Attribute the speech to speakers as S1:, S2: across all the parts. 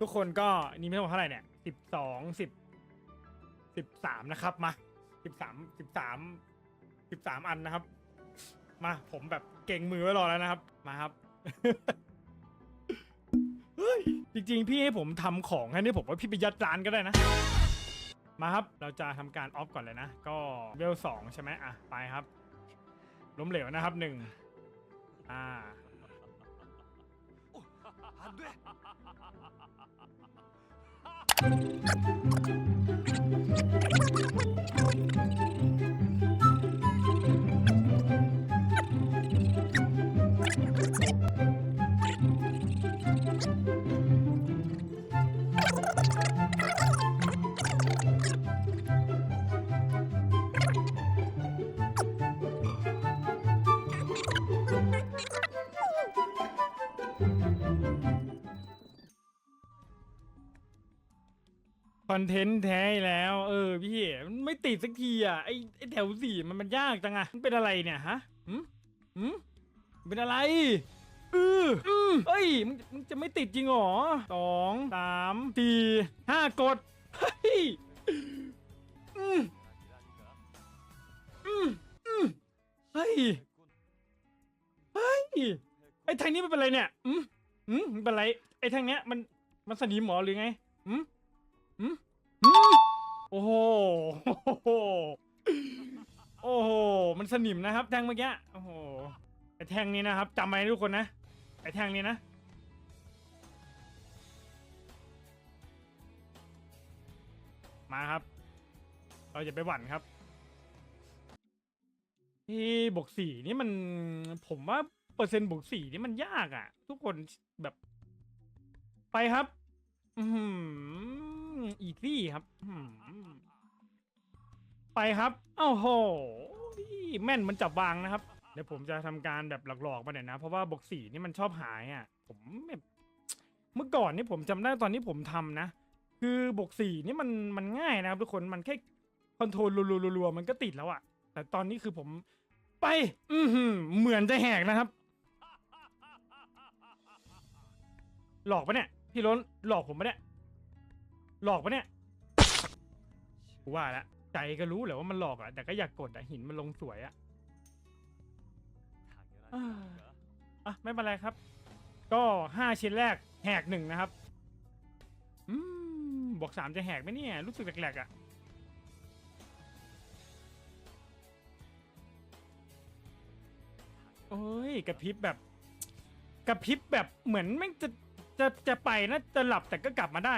S1: ทุกคนก็นี่ไม่ต้องเท่าไหร่เนี่ยสิบสองสิบสิบสามนะครับมาสิบสามสิบสามสิบสามอันนะครับ มาผมแบบเก่งมือไว้รอแล้วนะครับ มาครับเฮ้ยจริง ๆ พี่ให้ผมทำของให้นี่ผมว่าพี่ไปยัดร้านก็ได้นะ มาครับเราจะทำการออฟก่อนเลยนะ ก็เวลสองใช่ไหมอะไปครับ ล้มเหลวนะครับหนึ่งอ่า
S2: うわ!
S1: คอนเทนต์แท้แล้ว เออพี่มันไม่ติดสักทีอะไอไอแถวสี่มันมันยากจังอะมันเป็นอะไรเนี่ยฮะหืมหืมเป็นอะไรเอออืมเอ้ยมึงมึงจะไม่ติดจริงเหรอสองสามสี่ห้ากดเฮ้ยอืมอืมอืมเฮ้ยเฮ้ยไอแทงนี้มันเป็นอะไรเนี่ยอืมอืมมันเป็นอะไรไอแทงเนี้ยมันมันสนิมหมอหรือไงอืมอืมอืม โอ้โห โอ้โห มันสนิมนะครับ แทงเมื่อกี้ โอ้โห ไอ้แทงนี้นะครับจำไว้ทุกคนนะ ไอ้แทงนี้นะ มาครับ เราจะไปหวั่นครับที่บวกสี่นี่มันผมว่าเปอร์เซ็นต์บวกสี่นี่มันยากอะ่ะ ทุกคนแบบ ไปครับ อืม อีซี่ครับอื้อหือไปครับเอ้าโหแม่นมันจับวางนะครับ เดี๋ยวผมจะทำการแบบหลอกๆมาหน่อยนะ เพราะว่าบวกสี่นี่มันชอบหายอะ ผมแบบเมื่อก่อนนี่ผมจำได้ตอนที่ผมทำนะ คือบวกสี่นี่มันมันง่ายนะครับทุกคนมันแค่คอนโทรลรัวๆๆมันก็ติดแล้วอะแต่ตอนนี้คือผมไป อือหือเหมือนจะแหกนะครับ หลอกปะเนี่ย พี่ล้นหลอกผมปะเนี่ย หลอกปะเนี่ยกูว่าละใจก็รู้แหละว่ามันหลอกอะแต่ก็อยากกดอะหินมันลงสวยอะ
S2: อ่
S1: อะไม่เป็นไรครับ ก็ห้าชิ้นแรกแหกหนึ่งนะครับอืมบวกสามจะแหกไหมเนี่ยรู้สึกแหลกๆอะโอ้ยกระพริบแบบกระพริบแบบเหมือนแม่งจะจะจะไปนะจะหลับแต่ก็กลับมาได้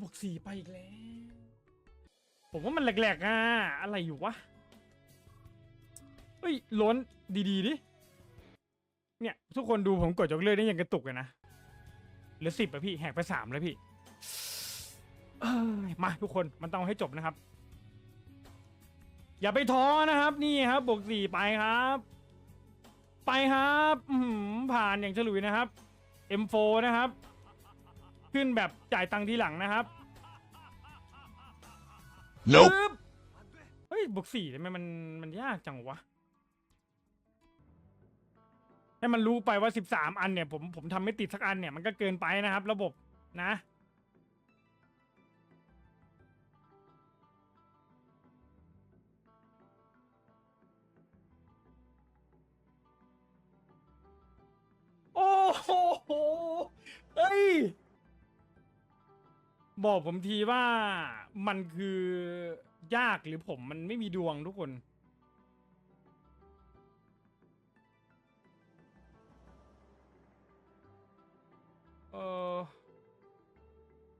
S1: บวกสี่ไปอีกแล้ว ผมว่ามันแหลกๆอะ อะไรอยู่วะ เฮ้ย ล้นดีๆดิ เนี่ย ทุกคนดูผมกดยกเลิกได้ยังกระตุกเลยนะเหลือสิบอะพี่ แหกไปสามแล้วพี่มาทุกคนมันต้องให้จบนะครับ อย่าไปท้อนะครับ นี่ครับบวกสี่ไปครับ ไปครับอือหือผ่านอย่างฉลุยนะครับ M4 นะครับ ขึ้นแบบจ่ายตังค์ทีหลังนะครับ
S3: Nope.
S1: ปึ๊บ
S2: 안 돼!
S1: เฮ้ยบวกสี่ทำไมมันมันยากจังวะ ให้มันรู้ไปว่าสิบสามอันเนี่ยผมผมทำไม่ติดสักอันเนี่ยมันก็เกินไปนะครับ ระบบนะ บอกผมทีว่ามันคือยากหรือผมมันไม่มีดวงทุกคน เออ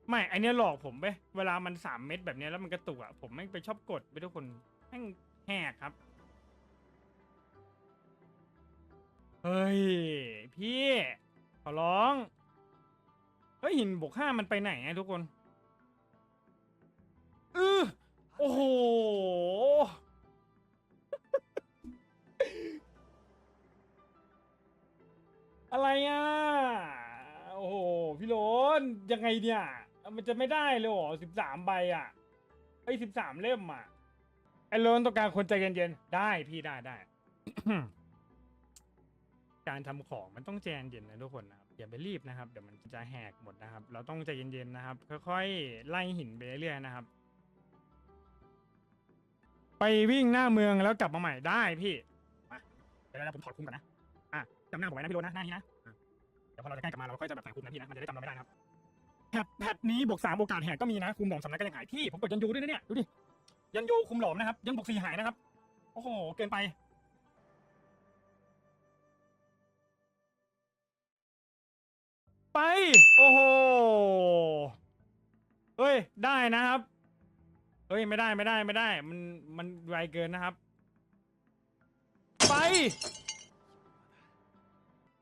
S1: ไม่อันเนี้ยหลอกผมไปเวลามันสามเม็ดแบบเนี้ยแล้วมันกระตุกอะผมแม่งไปชอบกดไปทุกคนแม่งแหกครับ เฮ้ย พี่ ขอร้อง เฮ้ยหินบวกห้ามันไปไหนอะทุกคน ออโอ้โห อะไรอะ โอ้โห พี่โรนยังไงเนี่ย มันจะไม่ได้เลยเหรอสิบสามใบอะไอ้สิบสามเล่มอะ ไออ้โลนต้องการคนใจเย็นๆ ได้พี่ได้ได้ การทำของมันต้องใจเย็นๆนะทุกคนนะครับ อย่าไปรีบนะครับ เดี๋ยวมันจะแหกหมดนะครับ เราต้องใจเย็นๆนะครับ ค่อยๆ ไล่หินไปเรื่อยๆนะครับ ไปวิ่งหน้าเมืองแล้วกลับมาใหม่ได้พี่มาเดี๋ยวเราผมถอดคุมก่อนนะอะจำหน้าผมไว้นะพี่โรนนะหน้านี้นะอะเดี๋ยวพอเราจะใกล้กลับมาเราก็ค่อยจะแบบใส่คุมนะพี่นะมันจะได้จำเราไม่ได้นะครับแพทแพทนี้บวกสามโอกาสแหกก็มีนะคุมหลอมสำนักก็ยังหายพี่ผมกดยันยูด้วยนะเนี่ยดูดิยันยูคุมหลอมนะครับ ยังบวกสี่หายนะครับโอ้โหเกินไปไป โอ้โหเฮ้ย ได้นะครับ เฮ้ยไม่ได้ไม่ได้ไม่ได้ มันมันไวเกินนะครับ ไป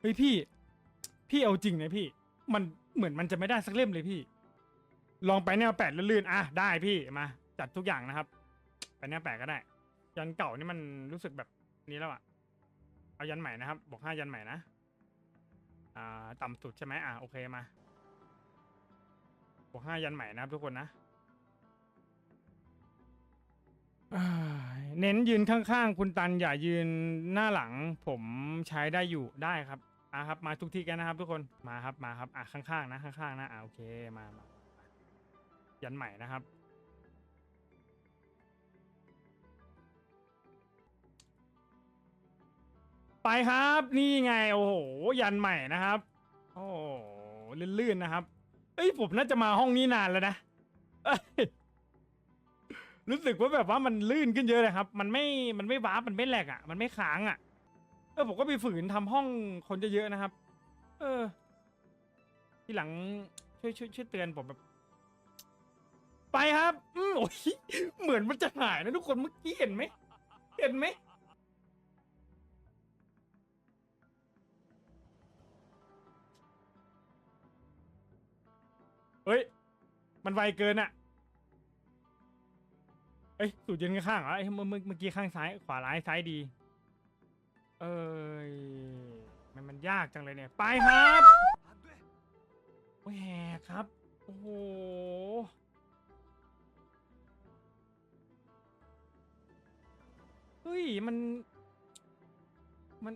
S1: เฮ้ยพี่ พี่เอาจริงนะพี่ มันเหมือนมันจะไม่ได้สักเล่มเลยพี่ ลองไปแนวแปดลื่นๆอะได้พี่มาจัดทุกอย่างนะครับไปแนวแปดก็ได้ ยันเก่านี่มันรู้สึกแบบนี้แล้วอะเอายันใหม่นะครับบอกห้ายันใหม่นะอ่า ต่ำสุดใช่ไหมอ่าโอเคมาบอกห้ายันใหม่นะครับทุกคนนะ อ่าเน้นยืนข้างๆ คุณตันอย่ายืนหน้าหลัง ผมใช้ได้อยู่ได้ครับอ่าครับ มาทุกที่กันนะครับ ทุกคนมาครับมาครับอะข้างๆนะข้างๆนะอ่าโอเคมามายันใหม่นะครับ ไปครับนี่ไงโอ้โหยันใหม่นะครับ โอ้โหลื่นๆนะครับ เอ้ยผมน่าจะมาห้องนี้นานแล้วนะ รู้สึกว่าแบบว่ามันลื่นขึ้นเยอะเลยครับ มันไม่มันไม่วาร์ปมันไม่แหลกอะ มันไม่ค้างอะ เออผมก็ไปฝืนทำห้องคนเยอะๆนะครับ เออ ทีหลังช่วยช่วยช่วยเตือนผมแบบ ไปครับ อืมโอ้ยเหมือนมันจะหายนะทุกคนเมื่อกี้เห็นไหมเห็นไหมเฮ้ย มันไวเกินอะ เอ้ยสูตรยืนข้างๆเหรอไอ้ยเมื่อเมื่อเมื่อกี้ข้างซ้ายขวาร้ายซ้ายดี เอ้ยมันมันยากจังเลยเนี่ย ไปครับ.โอ้ยแหกครับ โอ้โห เฮ้ย มัน มัน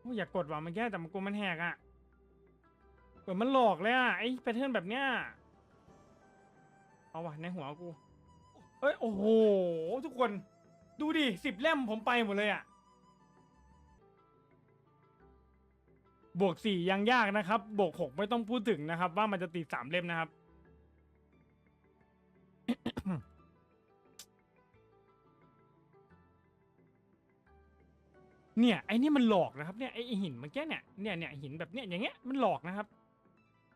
S1: โอ้ยอยากกดว่ะมันแก้แต่มันกลัวมันแหกอะ่ะเปิดมันหลอกเลยอะ่ะไอ้แพทเทิร์นแบบเนี้ย เอาว่ะในหัวกู เอ้ย โอ้โห ทุกคนดูดิสิบเล่มผมไปหมดเลยอะ่ะบวกสี่ยังยากนะครับ บวกหกไม่ต้องพูดถึงนะครับ ว่ามันจะติดสามเล่มนะครับ เนี่ยไอ้นี่มันหลอกนะครับเนี่ยไอ้ไอ้หินเมื่อกี้เนี่ยเนี่ยเนี่ยหินแบบเนี้ยอย่างเงี้ยมันหลอกนะครับ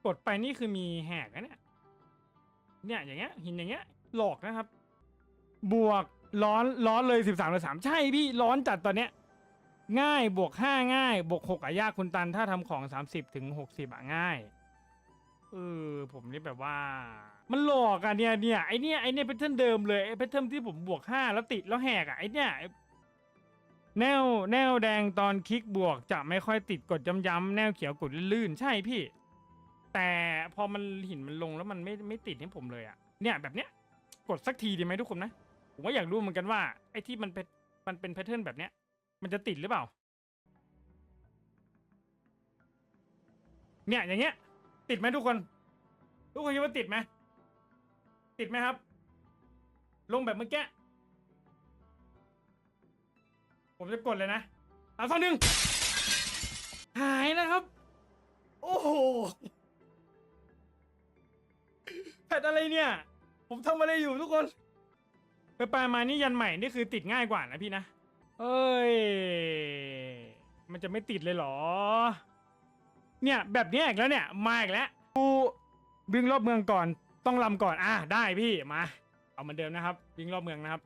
S1: กดไปนี่คือมีแหกนะเนี่ยเนี่ยอย่างเงี้ยหินอย่างเงี้ยหลอกนะครับ บวกร้อนร้อนเลยสิบสามเลยสามใช่พี่ร้อนจัดตอนเนี้ย ง่ายบวกห้าง่าย บวกหกอะยากคุณตันถ้าทำของสามสิบถึงหกสิบอะง่ายเออผมนี่แบบว่า มันหลอกอะเนี่ยเนี่ยไอเนี่ยไอเนี่ยแพทเทิร์นเดิมเลยไอแพทเทิร์นที่ผมบวกห้าแล้วติดแล้วแหกอะไอเนี่ยแนวแนวแดงตอนคลิกบวกจะไม่ค่อยติดกดย้ำๆแนวเขียวกดลื่นๆใช่พี่ แต่พอมันหินมันลงแล้วมันไม่ไม่ติดให้ผมเลยอะเนี่ยแบบเนี้ยกดสักทีดีไหมทุกคนนะ ผมก็อยากรู้เหมือนกันว่า ไอ้ที่มันเป็นมันเป็นแพทเทิร์นแบบเนี้ย มันจะติดหรือเปล่า เนี่ยอย่างเงี้ย ติดไหมทุกคน ทุกคนคิดว่าติดไหมติดไหมครับ ลงแบบเมื่อกี้ผมจะกดเลยนะเอาสักหนึ่งหายนะครับ โอ้โหแพทอะไรเนี่ย ผมทำอะไรอยู่ทุกคน ไปไปมานี่ยันใหม่นี่คือติดง่ายกว่านะพี่นะ เอ้ย มันจะไม่ติดเลยเหรอ เนี่ยแบบนี้อีกแล้วเนี่ย มาอีกแล้วกูวิ่งรอบเมืองก่อน ต้องลำก่อน อะได้พี่ มา เอาเหมือนเดิมนะครับ วิ่งรอบเมืองนะครับ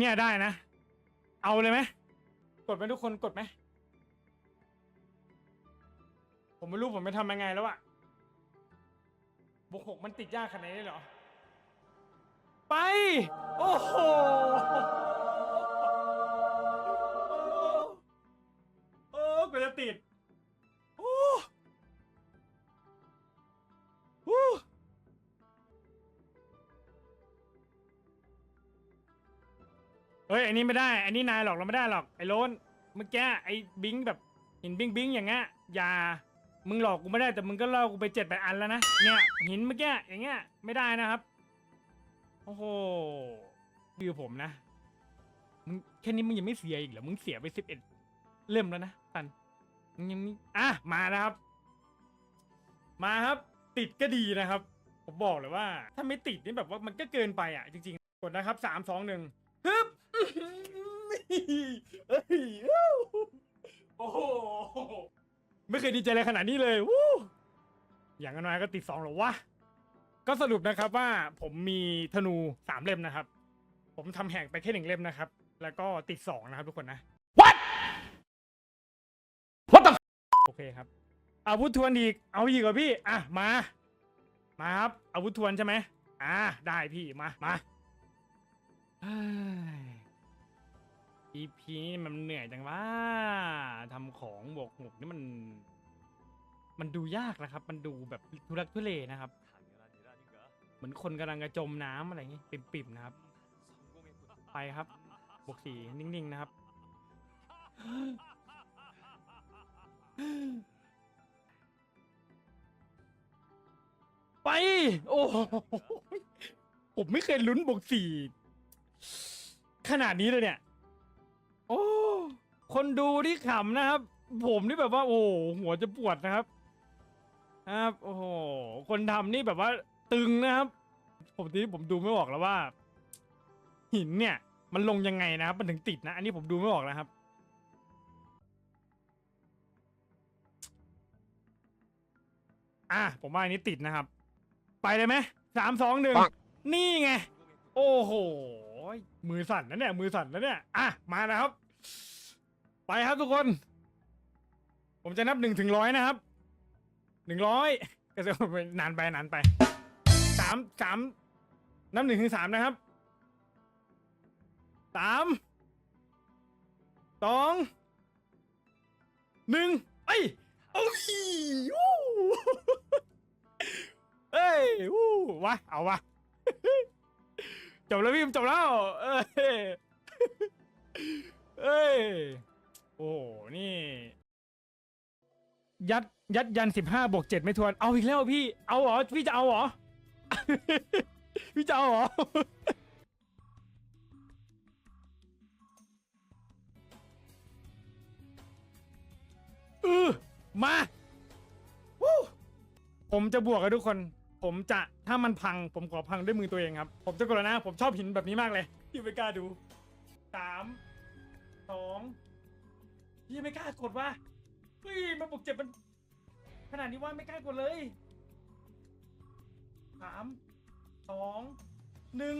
S1: เนี่ยได้นะ เอาเลยไหมกดไหมทุกคนกดไหมผมไม่รู้ผมไปทำยังไงแล้วอะบวกหกมันติดยากขนาดนี้เลยเหรอ ไป โอ้โหโอ้กว่าจะติด ฮ้ยอันนี้ไม่ได้ อันนี้นายหรอกเราไม่ได้หรอกไอ้โลนเมื่อกี้ไอ้บิงแบบหินบิงบิงอย่างเงี้ยอย่ามึงหลอกกูไม่ได้แต่มึงก็ล่อกูไปเจ็ดแปดอันแล้วนะเนี่ยหินเมื่อกี้อย่างเงี้ยไม่ได้นะครับโอ้โหคือผมนะมึงแค่นี้มึงยังไม่เสียอีกเหรอมึงเสียไปสิบเอ็ดเล่มแล้วนะตันมึงยังมีอะมาแล้วครับ มาครับ ติดก็ดีนะครับ ผมบอกเลยว่า ถ้าไม่ติดนี่แบบว่ามันก็เกินไปอะ จริงๆกดนะครับสามสองหนึ่งฮึบ เฮ้ยวู้โอ้โหไม่เคยดีใจอะไรขนาดนี้เลยวู้อย่างน้อยก็ติดสองหรอวะ ก็สรุปนะครับว่าผมมีธนูสามเล่มนะครับ ผมทำแหกไปแค่หนึ่งเล่มนะครับ แล้วก็ติดสองนะครับทุกคนนะ What What the โอเคครับ อาวุธทวนอีก เอาอีกเหรอพี่ อะ มา มาครับ อาวุธทวนใช่ไหมอ่าได้พี่ มา มาเฮ้ย EP นี้มันเหนื่อยจังว่าทำของบวกหกนี่มัน มันดูยากนะครับ มันดูแบบทุรักทุเลนะครับ เหมือนคนกำลังกระจมน้ำอะไรอย่างงี้ปิ่มๆนะครับ ไปครับ บวกสี่นิ่งๆนะครับ ไป โอ้ผมไม่เคยลุ้นบวกสี่ขนาดนี้เลยเนี่ย โอ้ คนดูที่ขำนะครับ ผมนี่แบบว่า โอ้หัวจะปวดนะครับ ครับ โอ้โห คนทำนี่แบบว่า ตึงนะครับ ผมที่ผมดูไม่ออกแล้วว่า หินเนี่ย มันลงยังไงนะครับ มันถึงติดนะ อันนี้ผมดูไม่ออกนะครับ อะ ผมว่าอันนี้ติดนะครับ ไปเลยไหมสามสองหนึ่งนี่ไง โอ้โห มือสั่นนะเนี่ยมือสั่นนะเนี่ยอะมานะครับ ไปครับทุกคน ผมจะนับหนึ่งถึงร้อยนะครับหนึ่งร้อยก็จะนานไปนานไปสามสามนับหนึ่งถึงสามนะครับสามสองหนึ่งไปโอ้ยวู้เอ้ยวู้วะเอาวะ จบแล้วพี่จบแล้ว เอ้ย เอ้ย โอ้โหนี่ ยัดยัดยันสิบห้าบวกเจ็ดไม่ทวน เอาอีกแล้วพี่ เอาเหรอ พี่จะเอาเหรอ พี่จะเอาเหรอ เออมา ผมจะบวกกับทุกคน ผมจะถ้ามันพังผมขอพังด้วยมือตัวเองครับ ผมจะกดแล้วนะผมชอบหินแบบนี้มากเลยพี่ไม่กล้าดูสามสองพี่ไม่กล้ากดว่าเฮ้ยมาบวกเจ็บมัน ขนาดนี้ว่าไม่กล้ากดเลยสามสองหนึ่ง